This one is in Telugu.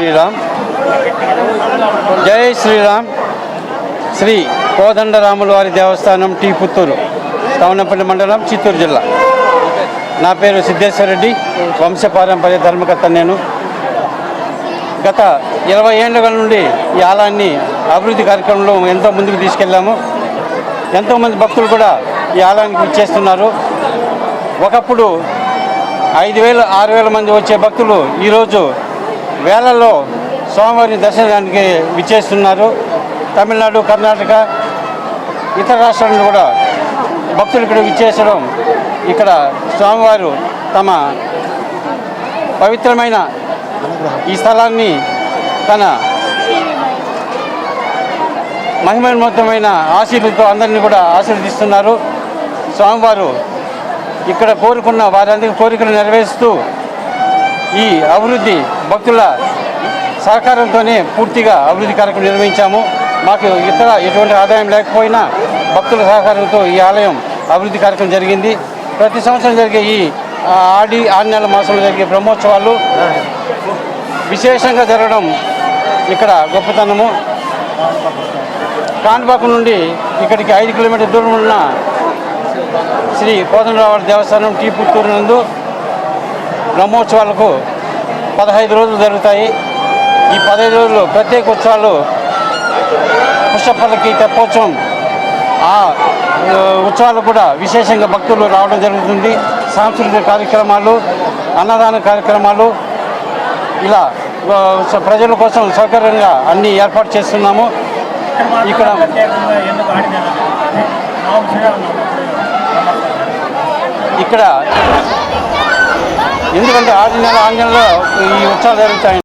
శ్రీరామ్. జై శ్రీరామ్. శ్రీ కోదండరాముల వారి దేవస్థానం టీ పుత్తూరు తవనపల్లి మండలం చిత్తూరు జిల్లా. నా పేరు సిద్ధేశ్వరరెడ్డి వంశపారంపర్య ధర్మకర్త నేను. గత ఇరవై ఏళ్ళ నుండి ఈ ఆలయాన్ని అభివృద్ధి కార్యక్రమంలో ఎంతో ముందుకు తీసుకెళ్ళాము. ఎంతోమంది భక్తులు కూడా ఈ ఆలయానికి ఇచ్చేస్తున్నారు ఒకప్పుడు ఐదు వేలు ఆరు వేల మంది వచ్చే భక్తులు ఈరోజు వేలల్లో స్వామివారిని దర్శనానికి విచ్చేస్తున్నారు. తమిళనాడు కర్ణాటక ఇతర రాష్ట్రాల కూడా భక్తులు ఇక్కడ విచ్చేసడం ఇక్కడ స్వామివారు తమ పవిత్రమైన ఈ స్థలాన్ని తన మహిమోత్తమైన ఆశీర్వతో అందరినీ కూడా ఆశీర్వదిస్తున్నారు. స్వామివారు ఇక్కడ కోరుకున్న వారందరి కోరికలు నెరవేరుస్తూ ఈ అభివృద్ధి భక్తుల సహకారంతోనే పూర్తిగా అభివృద్ధి కార్యక్రమం నిర్వహించాము. మాకు ఇతర ఎటువంటి ఆదాయం లేకపోయినా భక్తుల సహకారంతో ఈ ఆలయం అభివృద్ధి కార్యక్రమం జరిగింది. ప్రతి సంవత్సరం జరిగే ఈ ఆడి ఆరు నెలల మాసంలో జరిగే బ్రహ్మోత్సవాలు విశేషంగా జరగడం ఇక్కడ గొప్పతనము. కాణిపాకు నుండి ఇక్కడికి ఐదు కిలోమీటర్ దూరం ఉన్న శ్రీ కోదండరావు దేవస్థానం టీ పుత్తూరు నందు బ్రహ్మోత్సవాలకు పదహైదు రోజులు జరుగుతాయి. ఈ పదహైదు రోజులు ప్రత్యేక ఉత్సవాలు పుష్పపల్లకి తెప్పోత్సవం ఆ ఉత్సవాలు కూడా విశేషంగా భక్తులు రావడం జరుగుతుంది. సాంస్కృతిక కార్యక్రమాలు అన్నదాన కార్యక్రమాలు ఇలా ప్రజల కోసం సౌకర్యంగా అన్ని ఏర్పాటు చేస్తున్నాము. ఇక్కడ ఇక్కడ ఎందుకంటే ఆరు నెల ఆరు నెలలో ఈ ఉత్సవాలు జరుగుతాయి.